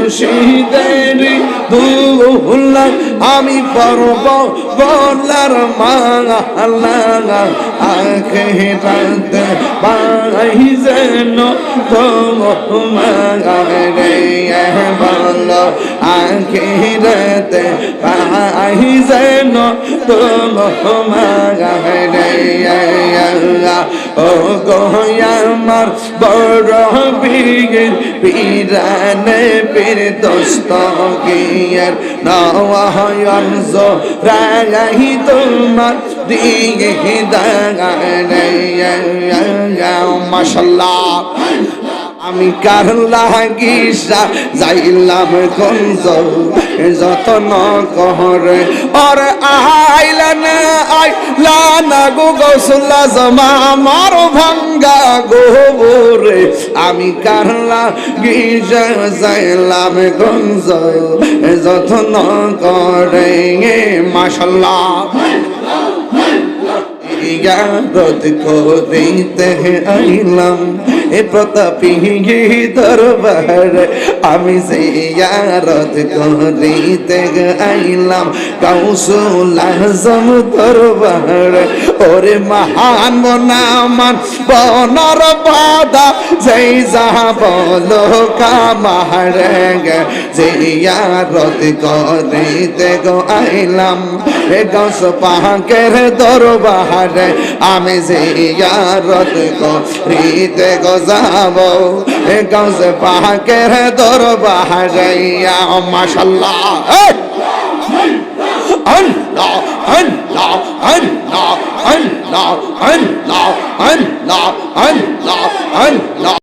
মুর্শিদের আমি পরব বলার মালা আখে রাতে পাই যেন তোমারে বল আখে রাতে পাই যেন তোমারে ও গোয়ামার বড় বীর পীরানে পীর দোস্ত গিয়ার নওয়ায়ন জো রাগাহি তোমার দিগে দাগানে মাশাল্লাহ। আমি কার লাগিসা যাইলাম গঞ্জ যতন করে ওর আইলা না আইলা না গো গৌসুল্লা জমা আমার ভাঙ্গা গোবরে। আমি কার লাগিসা, যাইলাম গঞ্জ যতন করে মাশাল্লাহ। ইয়ারত করিতে আইলাম। এ প্রতাপী দরবার, আমি সে ইয়ারত করিতে আইলাম কাউসুল আজম দরবার। ওরে মহান মনামান বনর বাদা, যেই যাহা বলো কামারে গে যে ইয়ারত করিতে গো আইলাম। এ গাছ পাহাকের দরবার, আমি জিয়ারত করিতে এ গাছ পাহাকের দরবার মাশাল্লাহ। আল্লাহ আল্লাহ আল্লাহ আল্লাহ আল্লাহ আল্লাহ আল্লাহ আল্লাহ।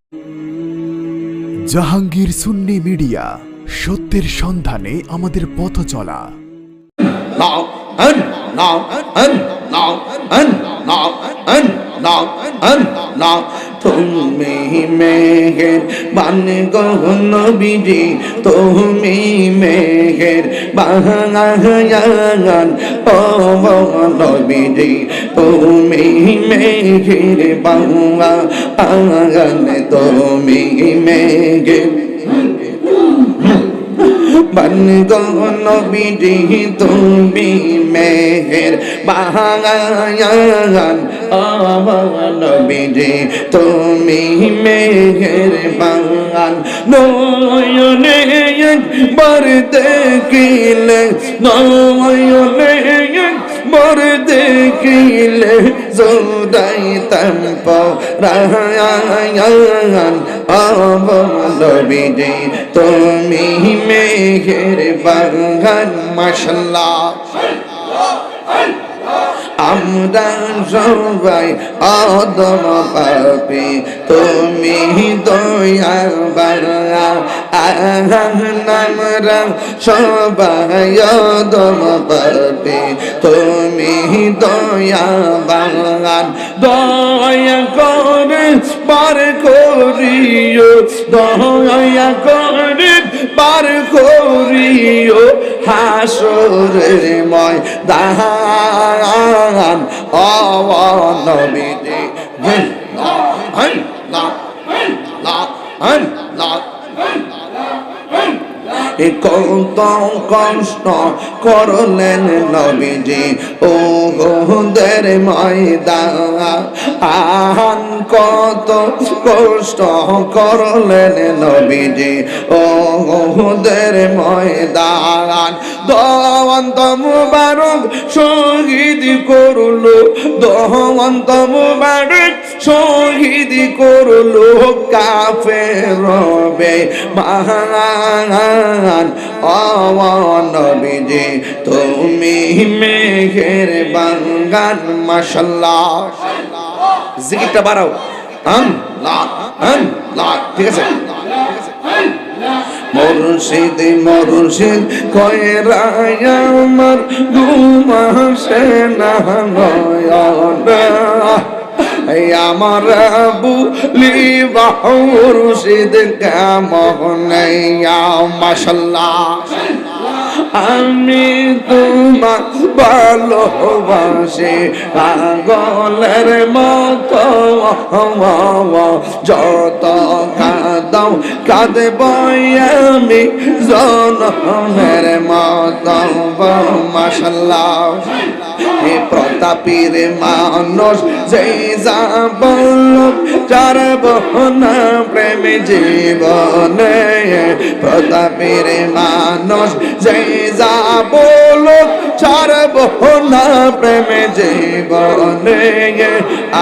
জাহাঙ্গীর সুন্নি মিডিয়া সত্যের সন্ধানে আমাদের পথ চলা। Now, and now, and now, and now, and now. তুমি মেঘের বান গহন বিধি তুমি মেঘের বাহান ও বিধি তুমি মেঘের বাহান তুমি মেঘের বন গনবিডি তুমি মেহের বাহায়ান অবনবিডি তুমি মেহের বাহান নয়নে একবার দেখিলে নয়নে এক একবার দেখিলে জোদাইতাম পরায়ান বিধি তুমি মেঘের বাগান মাসাল্লাহ আমরা সবাই অদম পাপি, তুমি দয়া বাংলা আমরা সবাই অদম পাপি, তুমি দয়া বাংলান দয়া করে পার করিও, দয়া করে বার করিও হাসরে ময় দাহান অবনবিদে দে হন না হন হন কত কষ্ট করলেন নবীজি। ও গোদের ময়দান কত কষ্ট করলেন নবীজি। ও গোদের ময়দান। দন্ত মুবারক শহীদ করল। দন্ত মুবারক শহীদ করল কাফে রবে। মহান অনবিজি তুমি মেঘের বাঙ্গান মাসাল্লাহ জিকিরটা বাড়াও। আম লা আম লা, ঠিক আছে? মুর্শিদ মুর্শিদ কয়রায় আমার ঘুমাসে না নয়না আমার বুলি মুর্শিদ কেমন মাসাল্লাহ আমি তোমার ভালোবাসি, পাগলের মতো যত কাঁদাও, কাঁদব আমি জনমের মত মাসাল্লাহ হে প্রতাপীর মানুষ যেই যা বলল চার বহনা প্রেম জীবনে প্রতাপীর মানুষ যেই যা বলল চার বহনা প্রেম জীবনে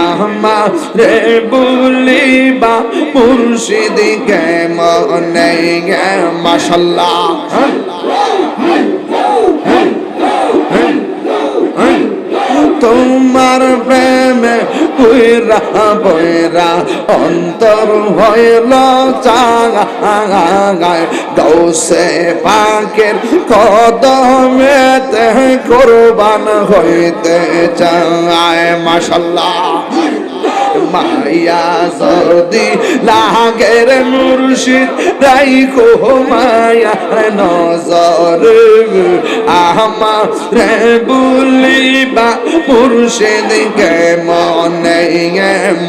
আমার রে বলিবা মুর্শিদিকে মনে মাসাল্লাহ তোমার প্রেমে বইরা বইরা অন্তর হইল চাগায় দৌসে পাকের কদমেতে কোরবান হইতে চায় মাসাল্লাহ মায়া যদি লাগের মুর্শিদ রাইখো মায়ার নজর। আমার বুলিবা মুর্শিদ কে মনে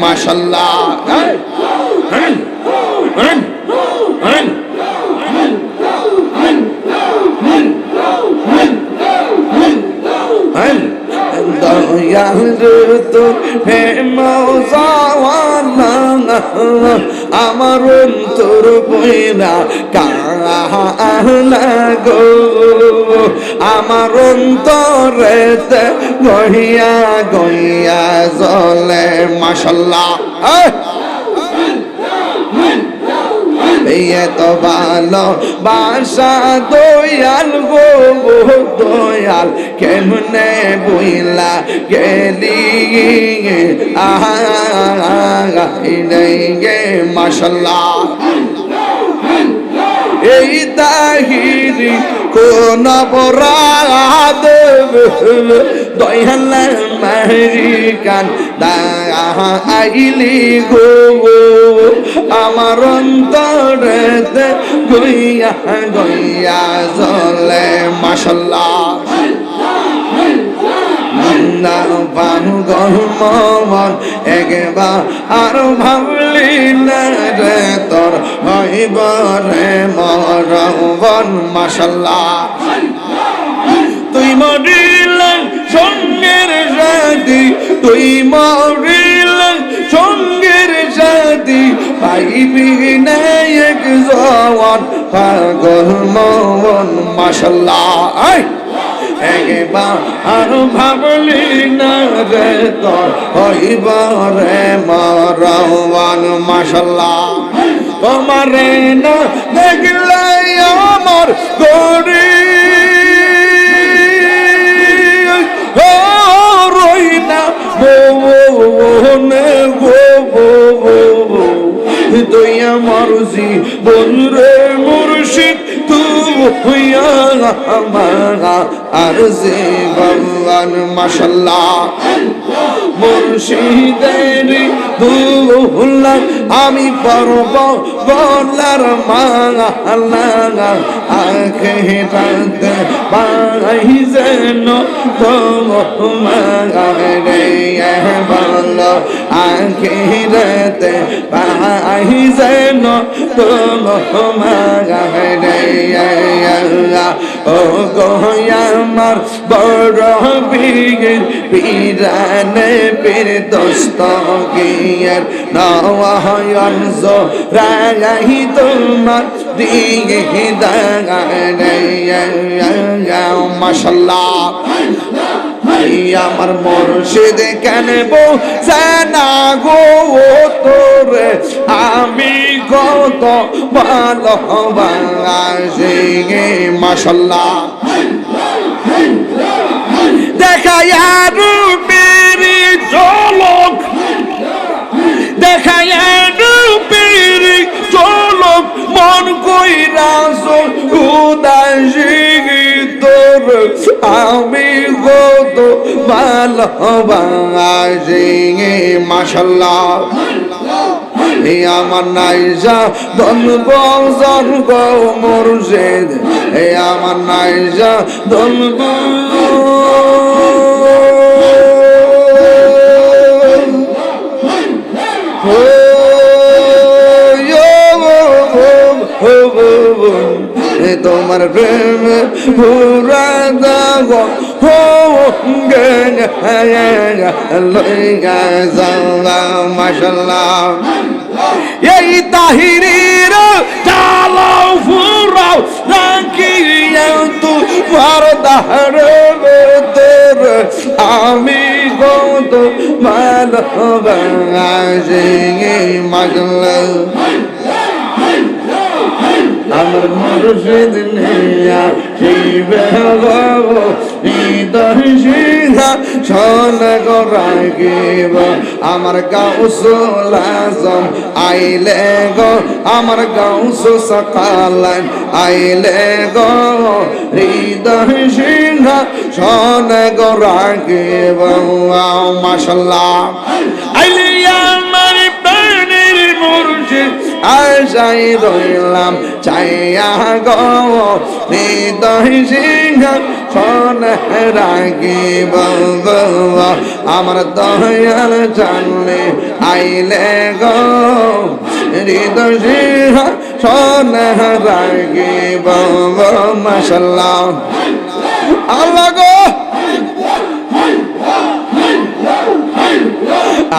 মাসাল্লাহ দয়াল তো আমার অন্তর বইরা কাহা গো আমার অন্তরেতে গহিয়া গইয়া জলে মাসাল্লাহ বিয়ে তো ভালো বাসা দয়াল গো দয়াল কেমনে বইলা গেলি গে মাসাল্লাহ এই তাহিরি কোন মারিকান আইলি গো। আমার অন্তরেতে গইয়া গইয়া জলে মাসাল্লাহ না ভানু গহমন একবার আর ভাবলি না রে তোর হইব রে মরবন মাসাল্লাহ তুই মরিলে সঙ্গের সাথী তুই মরিলে সঙ্গের সাথী পাইবি না এক জওয়ান, পাগল মন মাসাল্লাহ আয়! একবার ভাবলি না রে তোর মাসাল্লাহ তোমারে না দেখলে আমার গরি রই না নে গো তুই আমার জীবনরে মুর্শিদ তুই আমার আর জীবন মাসাল্লাহ মুর্শিদের দুল্লা আমি পর্ব বলার মালা আখে রাতে পাই যেন তোমারে বল আখে রাতে পাই যেন তোমারে ও গোয়ামার বড় বীর পিরানে পীর দোস্ত গিয়ার নয়ন জো রাগাই তোমার দিগে দাগাড়ে মাশাল্লাহ। আমার মুর্শিদ কেন না গো তোরে? আমি কত ভালোবাসি মাশাল্লাহ। দেখা রূপের চলক দেখা রূপের চলক মন কইরাস উদাসী। আমি কত ভালোবাসি মাশাল্লাহ। এই আমার নাইজা ধনব জনগ মুর্শিদ হে আমার নাইজা ধনব তোমার প্রেম পুরা দাগ হো লইয়া যাও মাশাল্লাহ। এই তাহিরির চালাও ফুরাও রাখিয়া তোমার দাহর তোর আমি কত ভালোবাসি মাগলা আমার মুর্শিদ নিয়া শিবে বাবু হৃদয় সিংহা শোন রাখিব আমার গাউসুল আজম আইলে গো, আমার গাউসু সকালান আইলে গো। হৃদয় সিংহা শোন রাখিব মাশাল্লাহ। আইলে আমার প্রাণের মুর্শিদ আশাই রইলাম চাইয়া গো, হৃদয় সিংহ, শোন রাগিব আমার দয়াল জানলে আইলে গো, হৃদয় সিংহ, শোন রাগিব মাসাল্লাহ আল্লাহ গো!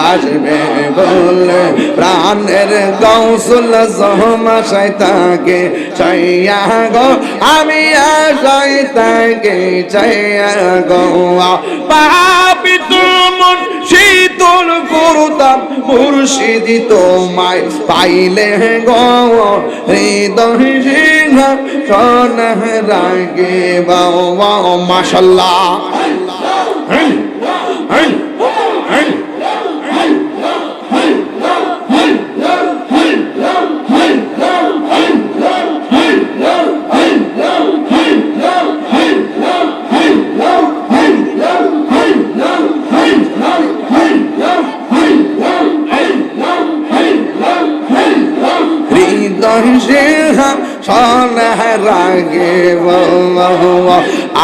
আসবে বলে প্রাণের গৌসুল জহমাশাই তাকে চাইয়া গো, আমি আশাই তাকে চাইয়া গো। পাপি তুমন শীতল করতাম মুর্শিদি তোমায় পাইলে গো, হৃদয় সিংহ শোন রাগে বাবা মাশাল্লাহ। হৃদয়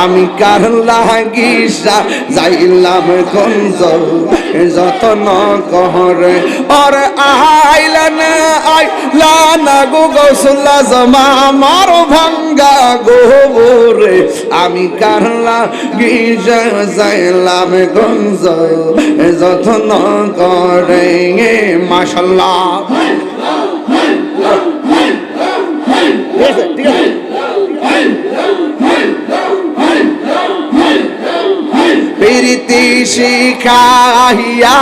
আমি কার লাগিসা যাইলাম গঞ্জ যতন করে ওর আইলা না গো গৌসুল্লা জমা আমার ভাঙ্গা গোবরে। আমি কার লাগিসা যাইলাম গঞ্জ যতন করে মাশাল্লাহ ঠিক আছে প্রীতি শিখাইয়া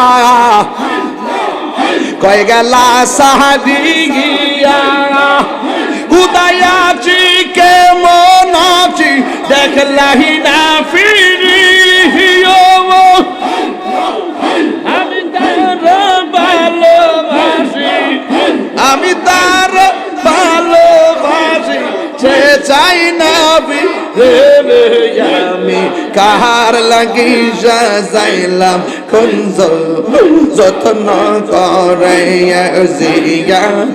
কয় গেলা সাহাদিয়া উদয়াছি কে মনাছি দেখলাহি না ফিরিও আমি তার ভালোবাসি। আমি তার ভালোবাসি। সে চাই না রে আমি কাহার লাগি যাইলাম কুঞ্জ যত্ন করে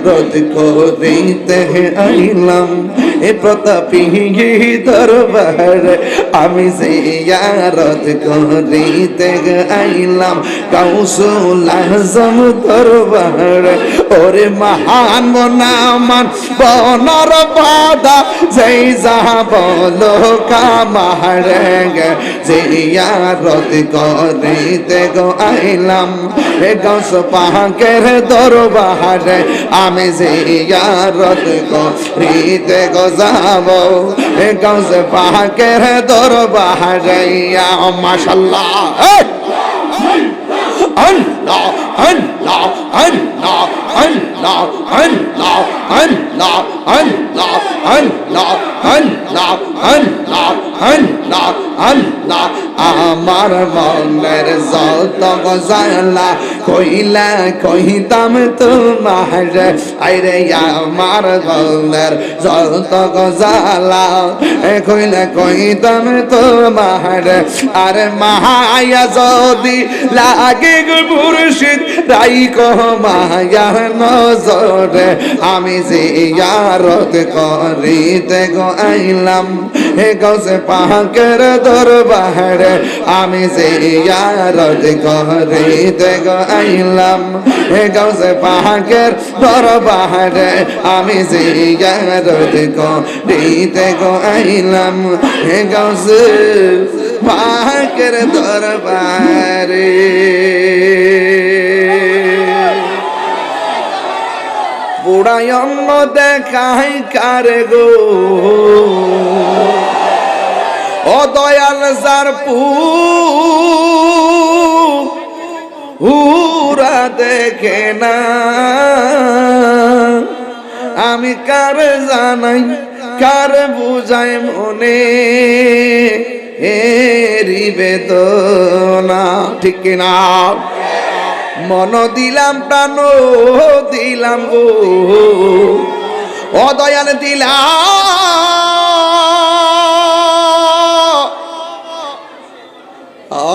রোধ করিতে আইলাম। এ প্রতাপী দরবার আমি জিয়ারত করিতে আইলাম কাউসুল আজম দরবার। ওরে মহান মনামান, বনর বাদা, যেই যা বলো কামার জিয়ারত করিতে গো আইলাম। এ গস পাহাকের দরবারে আমি জিয়ারত করিতে গো যাব গস পাহাকের দরবারে মাশাল্লাহ আল্লাহ আল্লাহ আল্লাহ আল্লাহ আল্লাহ আল্লাহ আল্লাহ আল্লাহ আল্লাহ আল্লাহ আল্লাহ আল্লাহ, আমার মনের যত গজালা কইলা কহিতাম তোমার। আইরে আমার মনের যত গজালা কইলা কহিতাম তোমার। আরে মায়া যদি লাগে মুর্শিদ রাই কহ মায়া নজরে। আমি যে ইয়ারত করিতে গো আইলাম, হে গৌসে পাকের দরবারে আমি জিয়ারত করিতে গো আইলাম। হে গৌসে পাকের দরবারে আমি জিয়ারত করিতে গো আইলাম। হে গৌসে পাকের দরবারে। অন্ন দেখাই কারে গো। ও দয়াল যার পু উরা দেখে না। আমি কার জানাই, কার বুঝাই মনে? এরি বেদনা, ঠিক কিনা? মন দিলাম, প্রাণ দিলাম গো। ও দিলাম।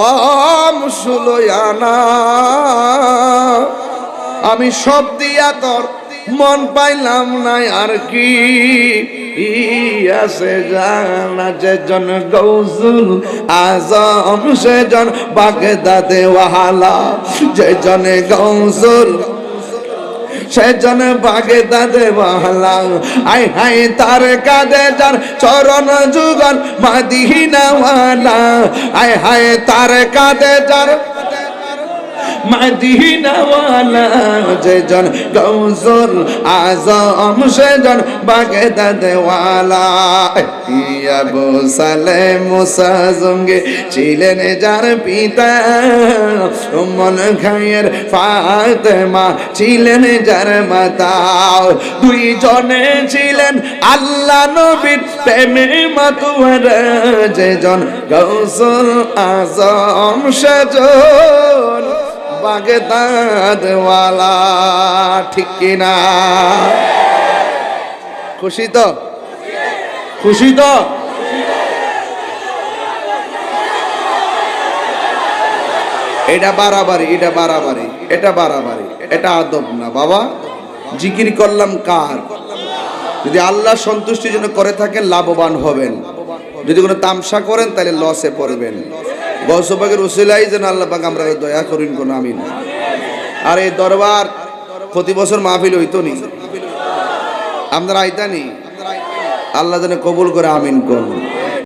আম সুলয়ানা আমি সব দিয়া তোর মন পাইলাম নাই, আর কি আছে জানা যেজন গৌসুল আজম, সেজন বাগদাদে ওয়াহালা যেজন গৌসুল সেজন বাগে দাদে বহলা আই হাই তার কাদে যার চরণ যুগল মাদিহিনাওয়ালা আই হাই তার কাদে যার মদিনাওয়ালা যেজন গৌসুল আজম সেজন বাগে দাদেওয়ালা ইয়াবু সালে মুসা জঙ্গে ছিলেন যার পিতা মন খায়ের ফাতেমা ছিলেন যার মাতা। দুই জনে ছিলেন আল্লাহ নবীর প্রেমে মাতুয়ার যেজন গৌসুল আজম সেজন বাগদাদওয়ালা ঠিক কিনা? খুশি তো? খুশি তো? এটা বাড়াবাড়ি এটা বাড়াবাড়ি এটা বাড়াবাড়ি এটা আদব না বাবা। জিকির করলাম কার? যদি আল্লাহ সন্তুষ্টির জন্য করে থাকেন লাভবান হবেন। যদি কোনো তামসা করেন তাহলে লসে পড়বেন। গৌসবাগের ওসিলাই যেন আল্লাহ পাক আমরা দয়া করিন, কোন আমিন। আর এই দরবার প্রতি বছর মাহফিল হইতো নি। আপনারা আইতানি আল্লাহ যেন কবুল করে আমিন করুন।